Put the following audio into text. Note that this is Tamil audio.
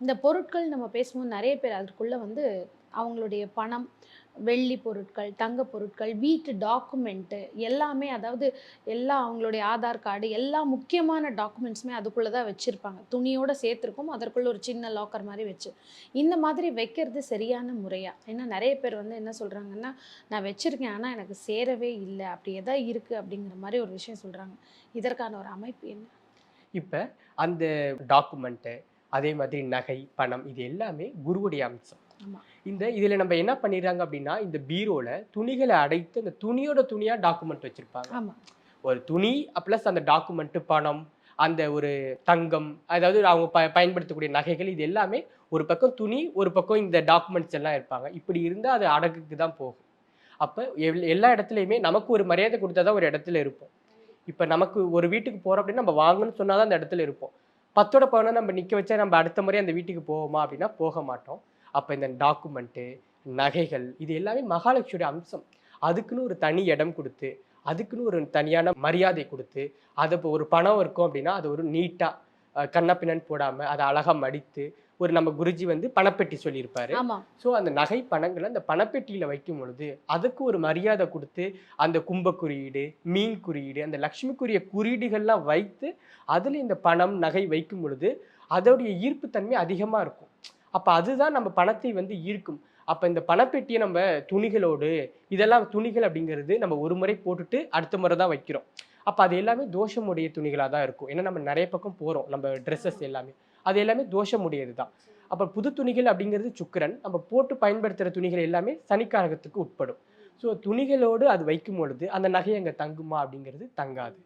இந்த பொருட்கள் நம்ம பேசும்போது நிறைய பேர் அதுக்குள்ளே வந்து அவங்களுடைய பணம் வெள்ளி பொருட்கள் தங்க பொருட்கள் வீட்டு டாக்குமெண்ட்டு எல்லாமே அதாவது எல்லா அவங்களுடைய ஆதார் கார்டு எல்லா முக்கியமான டாக்குமெண்ட்ஸுமே அதுக்குள்ளே தான் வச்சுருப்பாங்க. துணியோடு சேர்த்துருக்கும் அதற்குள்ளே ஒரு சின்ன லாக்கர் மாதிரி வச்சு. இந்த மாதிரி வைக்கிறது சரியான முறையாக ஏன்னா நிறைய பேர் வந்து என்ன சொல்கிறாங்கன்னா நான் வச்சுருக்கேன் ஆனால் எனக்கு சேரவே இல்லை. அப்படி எதா இருக்குது அப்படிங்கிற மாதிரி ஒரு விஷயம் சொல்கிறாங்க இதற்கான ஒரு அமைப்பு என்ன? இப்போ அந்த டாக்குமெண்ட்டு அதே மாதிரி நகை பணம் இது எல்லாமே குருவுடைய அம்சம். இந்த இதில் நம்ம என்ன பண்ணிடுறாங்க அப்படின்னா இந்த பீரோல துணிகளை அடைத்து அந்த துணியோட துணியா டாக்குமெண்ட் வச்சிருப்பாங்க. ஒரு துணி ப்ளஸ் அந்த டாக்குமெண்ட் பணம் அந்த ஒரு தங்கம் அதாவது அவங்க ப பயன்படுத்தக்கூடிய நகைகள் இது எல்லாமே ஒரு பக்கம் துணி ஒரு பக்கம் இந்த டாக்குமெண்ட்ஸ் எல்லாம் இருப்பாங்க. இப்படி இருந்தால் அது அடகுக்கு தான் போகும். அப்போ எல் எல்லா இடத்துலையுமே நமக்கு ஒரு மரியாதை கொடுத்தா தான் ஒரு இடத்துல இருப்போம். இப்போ நமக்கு ஒரு வீட்டுக்கு போகிறோம் அப்படின்னா நம்ம வாங்கணும்னு சொன்னால் தான் அந்த இடத்துல இருப்போம். பத்தோட பவனை நம்ம நிற்க வச்சா நம்ம அடுத்த முறை அந்த வீட்டுக்கு போவோமா அப்படின்னா போக மாட்டோம். அப்போ இந்த டாக்குமெண்ட்டு நகைகள் இது எல்லாமே மகாலட்சுமியோட அம்சம். அதுக்குன்னு ஒரு தனி இடம் கொடுத்து அதுக்குன்னு ஒரு தனியான மரியாதை கொடுத்து அதை இப்போ ஒரு பணம் இருக்கும் அப்படின்னா அது ஒரு நீட்டாக கண்ணா போடாமல் அதை அழகாக மடித்து ஒரு நம்ம குருஜி வந்து பணப்பெட்டி சொல்லியிருப்பாரு. ஸோ அந்த நகை பணங்களை அந்த பணப்பெட்டியில் வைக்கும் பொழுது அதுக்கு ஒரு மரியாதை கொடுத்து அந்த கும்ப குறியீடு மீன் குறியீடு அந்த லக்ஷ்மிக்குரிய குறியீடுகள்லாம் வைத்து அதில் இந்த பணம் நகை வைக்கும் பொழுது அதோடைய ஈர்ப்புத்தன்மை அதிகமாக இருக்கும். அப்போ அதுதான் நம்ம பணத்தை வந்து ஈர்க்கும். அப்போ இந்த பணப்பெட்டியை நம்ம துணிகளோடு இதெல்லாம் துணிகள் அப்படிங்கிறது நம்ம ஒரு முறை போட்டுட்டு அடுத்த முறை தான் வைக்கிறோம். அப்போ அது எல்லாமே தோஷமுடைய துணிகளாக தான் இருக்கும். ஏன்னா நம்ம நிறைய பக்கம் போகிறோம் நம்ம ட்ரெஸ்ஸஸ் எல்லாமே. அது எல்லாமே தோஷமுடையது தான் அப்போ புது துணிகள் அப்படிங்கிறது சுக்கரன். நம்ம போட்டு பயன்படுத்துகிற துணிகள் எல்லாமே சனிக்காரகத்துக்கு உட்படும். ஸோ துணிகளோடு அது வைக்கும் பொழுது அந்த நகை அங்கே தங்குமா அப்படிங்கிறது தங்காது.